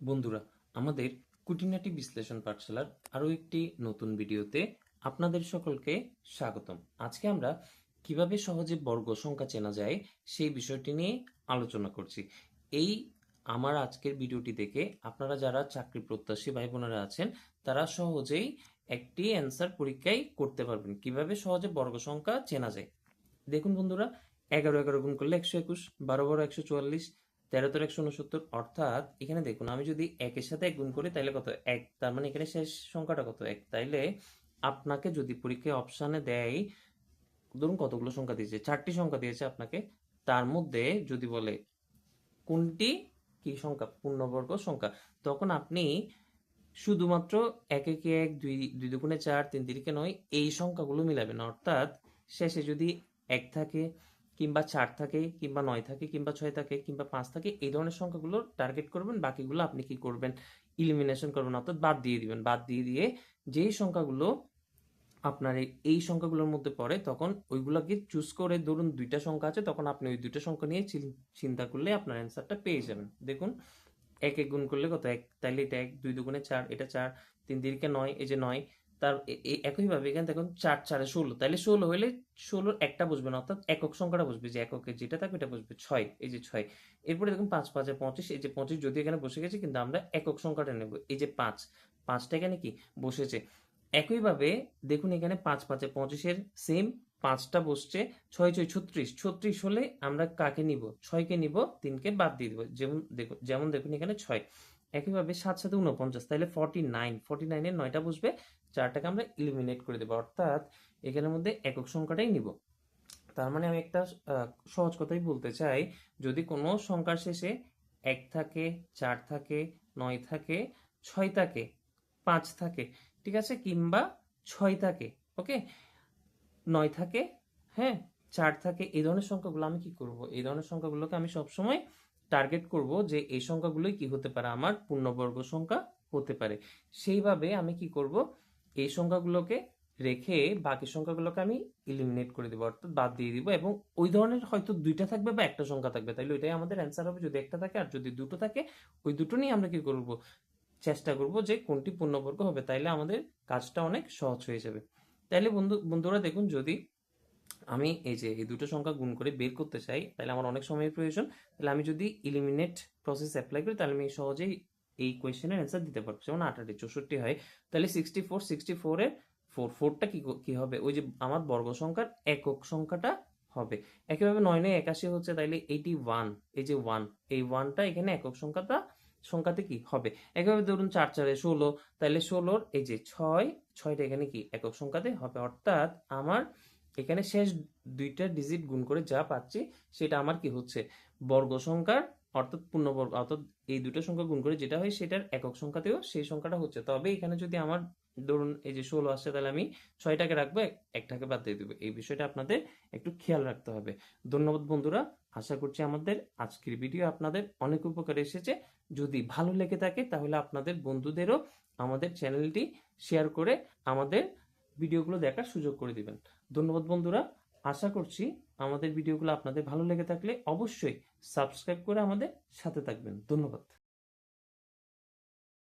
বন্ধুরা, আমাদের কুটিনাটি বিশ্লেষণ পাঠশালার আরও একটি নতুন ভিডিওতে আপনাদের সকলকে স্বাগতম। আজকে আমরা কীভাবে সহজে বর্গ সংখ্যা চেনা যায় সেই বিষয়টি নিয়ে আলোচনা করছি। এই আমার আজকের ভিডিওটি দেখে আপনারা যারা চাকরি প্রত্যাশী ভাই বোনেরা আছেন, তারা সহজেই একটি অ্যান্সার পরীক্ষায় করতে পারবেন কীভাবে সহজে বর্গ সংখ্যা চেনা যায়। দেখুন বন্ধুরা, এগারো এগারো গুণ করলে একশো একুশ, বারো বারো একশো চুয়াল্লিশ তেরো তেরো একশো উনসত্তর অর্থাৎ এখানে দেখুন, আমি যদি একের সাথে এক গুণ করি তাহলে কত? এক, তার মানে এখানে শেষ সংখ্যাটা কত? এক। তাইলে আপনাকে যদি পরীক্ষায় অপশানে দেয়, ধরুন কতগুলো সংখ্যা দিয়েছে, চারটি সংখ্যা দিয়েছে আপনাকে, তার মধ্যে যদি বলে কোনটি? কি সংখ্যা? পূর্ণবর্গ সংখ্যা। তখন আপনি শুধুমাত্র এক একে এক, দুই দুই দুগুণে চার, তিন তিরিকে নয়, এই সংখ্যাগুলো মিলাবেন। অর্থাৎ শেষে যদি এক থাকে কিংবা চার থাকে, কিংবা নয় থাকে, কিংবা ছয় থাকে, কিংবা পাঁচ থাকে, এই ধরনের সংখ্যাগুলো টার্গেট করবেন, বাকিগুলো আপনি কি করবেন? ইলিমিনেশন করবেন, অর্থাৎ বাদ দিয়ে দিবেন। বাদ দিয়ে দিয়ে যেই সংখ্যাগুলো আপনার এই- সংখ্যাগুলোর মধ্যে পড়ে, তখন ওইগুলোকে চুজ করে ধরুন দুইটা সংখ্যা আছে, তখন আপনি ওই দুইটা সংখ্যা নিয়ে চিন্তা করলে আপনার অ্যান্সারটা পেয়ে যাবেন। দেখুন, এক এক গুণ করলে কত? এক, তাইলে এটা এক, দুই দুগুণে চার, এটা চার, তিন তিরিকে নয়, এই যে নয় তার একইভাবে এখানে দেখুন চার, চারে ষোলো। তাহলে ষোলো হলে ষোলোর একটা বসবে না, অর্থাৎ একক সংখ্যাটা বসবে, যে এককের যেটা থাকবে এটা বসবে ছয়, এই যে ছয়। এরপরে দেখুন পাঁচ, পাঁচে পঁচিশ, এই যে পঁচিশ যদি এখানে বসে গেছে কিন্তু আমরা একক সংখ্যাটা নেব, এই যে পাঁচ। পাঁচটা এখানে কি? বসেছে। একইভাবে দেখুন এখানে পাঁচ, পাঁচে পঁচিশের সেম পাঁচটা বসছে, ছয় ছয়, ছত্রিশ। ছত্রিশ হলে আমরা কাকে নিব? ছয়কে নিব, তিনকে বাদ দিয়ে দিব। যেমন দেখুন যেমন দেখুন এখানে ছয়। একইভাবে সাত সাথে উনপঞ্চাশ তাহলে ফর্টি নাইন ফর্টি নাইনের নয়টা বসবে, চারটাকে আমরা ইলিমিনেট করে দেবো। অর্থাৎ এখানের মধ্যে একক সংখ্যাটাই নিব। তার মানে আমি একটা সহজ কথাই বলতে চাই, যদি কোনো সংখ্যার শেষে এক থাকে, চার থাকে, নয় থাকে, ছয় থাকে, পাঁচ থাকে, ঠিক আছে? কিংবা ছয় থাকে, ওকে? নয় থাকে হ্যাঁ? চার থাকে, এই ধরনের সংখ্যাগুলো আমি কি করব? এই ধরনের সংখ্যাগুলোকে আমি সবসময় টার্গেট করব যে এই সংখ্যাগুলোই কি হতে পারে? আমার পূর্ণবর্গ সংখ্যা হতে পারে। সেইভাবে আমি কি করব? এই সংখ্যাগুলোকে রেখে বাকি সংখ্যাগুলোকে আমি ইলিমিনেট করে দেবো, অর্থাৎ বাদ দিয়ে দিব এবং ওই ধরনের হয়তো দুইটা থাকবে বা একটা সংখ্যা থাকবে। তাইলে ওইটাই আমাদের অ্যান্সার হবে। যদি একটা থাকে আর যদি দুটো থাকে, ওই দুটো নিয়ে আমরা কি করব? চেষ্টা করব যে কোনটি পূর্ণবর্গ হবে। তাইলে আমাদের কাজটা অনেক সহজ হয়ে যাবে। তাইলে বন্ধু, বন্ধুরা দেখুন যদি আমি এই যে এই দুটো সংখ্যা গুণ করে বের করতে চাই, তাহলে আমার অনেক সময়ের প্রয়োজন। তাহলে আমি যদি ইলিমিনেট প্রসেস অ্যাপ্লাই করি, তাহলে আমি সহজেই এই কোয়েশ্চেনের অ্যান্সার দিতে পারব। যেমন আঠারো, চৌষট্টি হয়। তাহলে সিক্সটি ফোর সিক্সটি ফোরের ফোর ফোরটা কি, ক- কি হবে? ওই যে আমার বর্গ সংখ্যার একক সংখ্যাটা হবে। একইভাবে নয় নয় একাশি হচ্ছে তাইলে এইটি ওয়ান এই যে ওয়ান এই ওয়ানটা এখানে একক সংখ্যাটা, সংখ্যাতে কি হবে? একইভাবে ধরুন চার, চারে ষোলো, তাহলে ষোলোর এই যে ছয়, ছয়টা এখানে কি একক সংখ্যাতে হবে? অর্থাৎ আমার এখানে শেষ দুইটা ডিজিট গুণ করে যা পাচ্ছি, সেটা আমার কি হচ্ছে? বর্গ সংখ্যার, অর্থাৎ পূর্ণবর্গ, অর্থাৎ এই দুটো সংখ্যা গুণ করে যেটা হয় সেটার একক সংখ্যাতেও সেই সংখ্যাটা হচ্ছে। তবে এখানে যদি আমার ধরুন এই যে ষোলো আসছে, তাহলে আমি ছয়টাকে রাখব একটাকে বাদ দিয়ে দেবো। এই বিষয়টা আপনাদের একটু খেয়াল রাখতে হবে। ধন্যবাদ বন্ধুরা, আশা করছি আমাদের আজকের ভিডিও আপনাদের অনেক উপকারে এসেছে। যদি ভালো লেগে থাকে, তাহলে আপনাদের বন্ধুদেরও আমাদের চ্যানেলটি শেয়ার করে আমাদের ভিডিওগুলো দেখার সুযোগ করে দিবেন। ধন্যবাদ বন্ধুরা। আশা করছি আমাদের ভিডিওগুলো আপনাদের ভালো লেগে থাকলে অবশ্যই সাবস্ক্রাইব করে আমাদের সাথে থাকবেন। ধন্যবাদ।